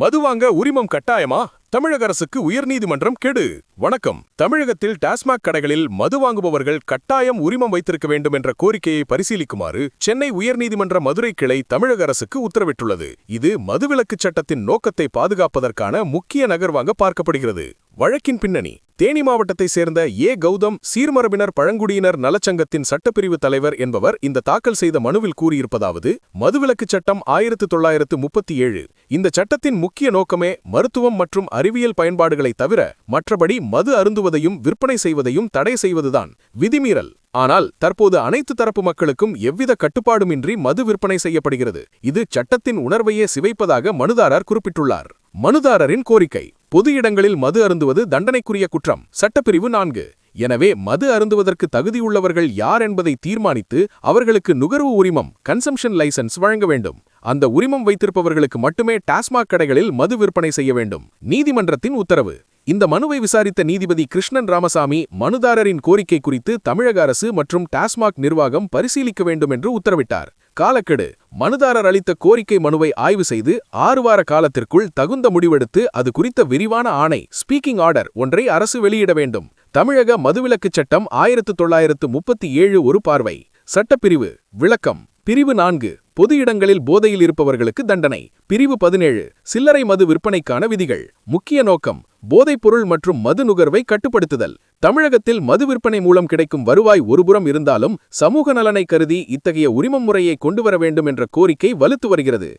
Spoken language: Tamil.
மது வாங்க உரிமம் கட்டாயமா? தமிழக அரசுக்கு உயர்நீதிமன்றம் கெடு. வணக்கம். தமிழகத்தில் டாஸ்மாக் கடைகளில் மது வாங்குபவர்கள் கட்டாயம் உரிமம் வைத்திருக்க வேண்டும் என்ற கோரிக்கையை பரிசீலிக்குமாறு சென்னை உயர்நீதிமன்ற மதுரை கிளை தமிழக அரசுக்கு உத்தரவிட்டுள்ளது. இது மதுவிலக்குச் சட்டத்தின் நோக்கத்தை பாதுகாப்பதற்கான முக்கிய நகர்வாக பார்க்கப்படுகிறது. வழக்கின் பின்னணி. தேனி மாவட்டத்தை சேர்ந்த ஏ. கௌதம் சீர்மரபினர் பழங்குடியினர் நலச்சங்கத்தின் சட்டப்பிரிவு தலைவர் என்பவர் இந்த தாக்கல் செய்த மனுவில் கூறியிருப்பதாவது மதுவிலக்குச் சட்டம் ஆயிரத்து தொள்ளாயிரத்து முப்பத்தி ஏழு இந்த சட்டத்தின் முக்கிய நோக்கமே மருத்துவம் மற்றும் அறிவியல் பயன்பாடுகளை தவிர மற்றபடி மது அருந்துவதையும் விற்பனை செய்வதையும் தடை செய்வதுதான் விதிமீறல். ஆனால் தற்போது அனைத்து தரப்பு மக்களுக்கும் எவ்வித கட்டுப்பாடுமின்றி மது விற்பனை செய்யப்படுகிறது. இது சட்டத்தின் உணர்வையே சிவைப்பதாக மனுதாரர் குறிப்பிட்டுள்ளார். மனுதாரரின் கோரிக்கை பொது இடங்களில் மது அருந்துவது தண்டனைக்குரிய குற்றம். சட்டப்பிரிவு நான்கு. எனவே மது அருந்துவதற்கு தகுதியுள்ளவர்கள் யார் என்பதை தீர்மானித்து அவர்களுக்கு நுகர்வு உரிமம் கன்சம்ஷன் லைசன்ஸ் வழங்க வேண்டும். அந்த உரிமம் வைத்திருப்பவர்களுக்கு மட்டுமே டாஸ்மாக் கடைகளில் மது விற்பனை செய்ய வேண்டும். நீதிமன்றத்தின் உத்தரவு. இந்த மனுவை விசாரித்த நீதிபதி கிருஷ்ணன் ராமசாமி மனுதாரரின் கோரிக்கை குறித்து தமிழக அரசு மற்றும் டாஸ்மாக் நிர்வாகம் பரிசீலிக்க வேண்டும் என்று உத்தரவிட்டார். காலக்கெடு. மனுதாரர் அளித்த கோரிக்கை மனுவை ஆய்வு செய்து ஆறு வார காலத்திற்குள் தகுந்த முடிவெடுத்து அது குறித்த விரிவான ஆணை ஸ்பீக்கிங் ஆர்டர் ஒன்றை அரசு வெளியிட வேண்டும். தமிழக மதுவிலக்குச் சட்டம் ஆயிரத்து தொள்ளாயிரத்து முப்பத்தி ஏழு ஒரு பார்வை. சட்டப்பிரிவு. விளக்கம். பிரிவு நான்கு பொது இடங்களில் போதையில் இருப்பவர்களுக்கு தண்டனை. பிரிவு பதினேழு சில்லறை மது விற்பனைக்கான விதிகள். முக்கிய நோக்கம் போதைப்பொருள் மற்றும் மது நுகர்வை கட்டுப்படுத்துதல். தமிழகத்தில் மது விற்பனை மூலம் கிடைக்கும் வருவாய் ஒருபுறம் இருந்தாலும் சமூக நலனை கருதி இத்தகைய உரிமம் முறையை கொண்டுவர வேண்டும் என்ற கோரிக்கை வலுத்து வருகிறது.